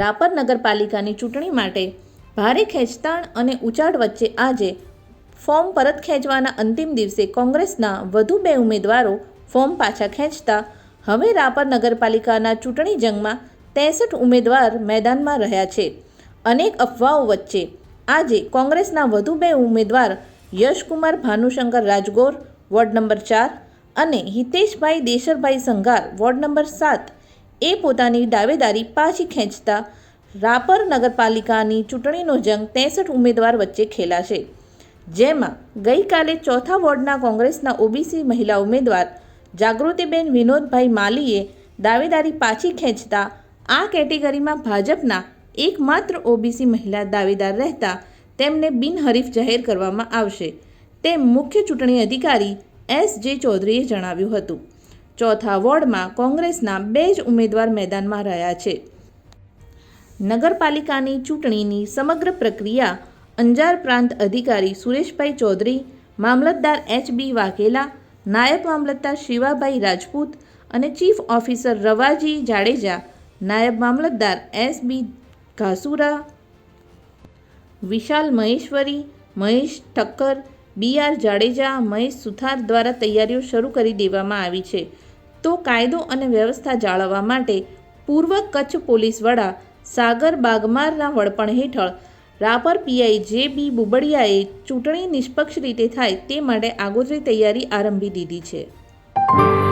રાપર નગરપાલિકાની ચૂંટણી માટે ભારે ખેંચતાણ અને ઉચાટ વચ્ચે આજે ફોર્મ પરત ખેંચવાના અંતિમ દિવસે કોંગ્રેસના વધુ બે ઉમેદવારો ફોર્મ પાછા ખેંચતા હવે રાપર નગરપાલિકાના ચૂંટણી જંગમાં ત્રેસઠ ઉમેદવાર મેદાનમાં રહ્યા છે. અનેક અફવાઓ વચ્ચે આજે કોંગ્રેસના વધુ બે ઉમેદવાર યશકુમાર ભાનુશંકર રાજગોર વોર્ડ નંબર ચાર અને હિતેશભાઈ દેશરભાઈ સંઘાર વોર્ડ નંબર સાત એ પોતાની દાવેદારી પાછી ખેંચતા રાપર નગરપાલિકાની ચૂંટણીનો જંગ ત્રેસઠ ઉમેદવાર વચ્ચે ખેલાશે. જેમાં ગઈકાલે ચોથા વોર્ડના કોંગ્રેસના ઓબીસી મહિલા ઉમેદવાર જાગૃતિબેન વિનોદભાઈ માલીએ દાવેદારી પાછી ખેંચતા આ કેટેગરીમાં ભાજપના એકમાત્ર ઓબીસી મહિલા દાવેદાર રહેતા તેમને બિનહરીફ જાહેર કરવામાં આવશે. તેમ મુખ્ય ચૂંટણી અધિકારી એસ જે ચૌધરીએ જણાવ્યું હતું. ચોથા વોર્ડમાં કોંગ્રેસના બે જ ઉમેદવાર મેદાનમાં રહ્યા છે. નગરપાલિકાની ચૂંટણીની સમગ્ર પ્રક્રિયા અંજાર પ્રાંત અધિકારી સુરેશભાઈ ચૌધરી, મામલતદાર એચ બી વાઘેલા, નાયબ મામલતદાર શિવાભાઈ રાજપૂત અને ચીફ ઓફિસર રવાજી જાડેજા, નાયબ મામલતદાર S B Ghasura, Vishal Maheshwari, Mahesh Thakkar B R Jadeja, Mahesh Suthar દ્વારા તૈયારીઓ શરૂ કરી દેવામાં આવી છે. તો કાયદો અને વ્યવસ્થા જાળવવા માટે પૂર્વ કચ્છ પોલીસ વડા સાગર બાગમારના વડપણ હેઠળ રાપર પીઆઈ જે બી બુબડિયાએ ચૂંટણી નિષ્પક્ષ રીતે થાય તે માટે આગોતરી તૈયારી આરંભી દીધી છે.